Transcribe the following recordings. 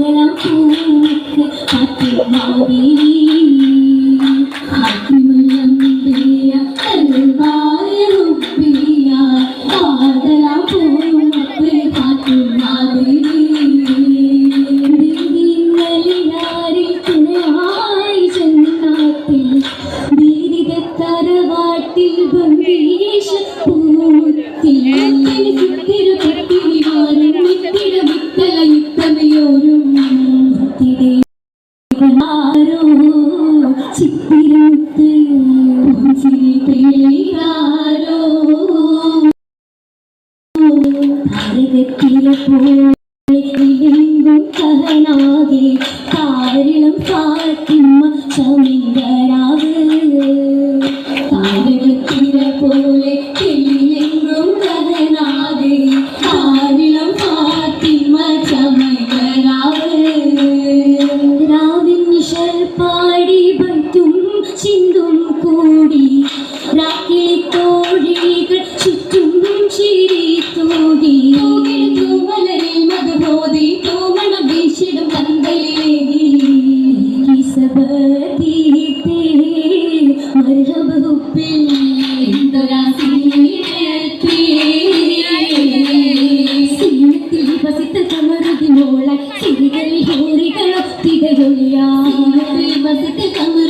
പകരം Hmm. ಕಮಲ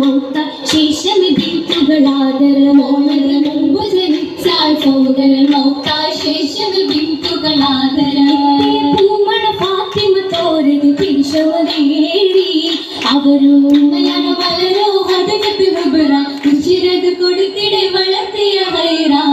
മൂത്ത ശേഷമിതിത്തുകളാദര മോളന് മുമ്പ് ജനിച്ചാൽ സോദര മൗത്ത ശേഷമിതിത്തുകളാദര പൂമണ ഫാത്തിമ തോരത് തിരിച്ചോരേറി അവരും ഉമ്മയാണ് വളരോ ഹതകത്ത് വിപുറ ഉച്ചിരത് കൊടുത്തിടെ വളർത്തിയ ഹൈറാ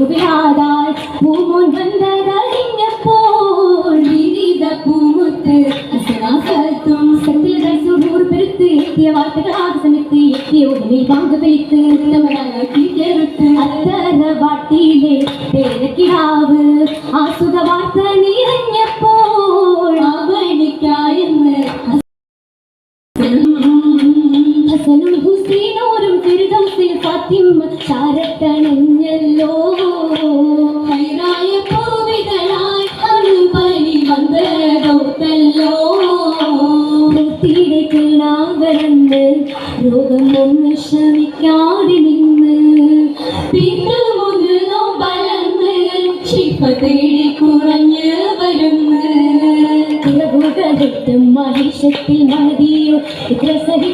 உருளாதாய் பூமோன் வந்ததறிங்க போல் விரித பூமுத்து அசராசத்தும் சத்தியர்கள் சுடூர் பெருத்து எத்திய வார்த்தைகளாக சமைத்து எத்திய உதவி வாங்க வைத்து நிறுத்தவராக்கி கெருத்து அத்தர வாட்டிலே பேரக்கிடாவு ஆசுத வார்த்தை நிறைஞ்ச போல் அவனிக்காயன்னு ഹസനും ഹുസൈനോരും ഫിർദൗസിൽ ഫാത്തിമ ती नाही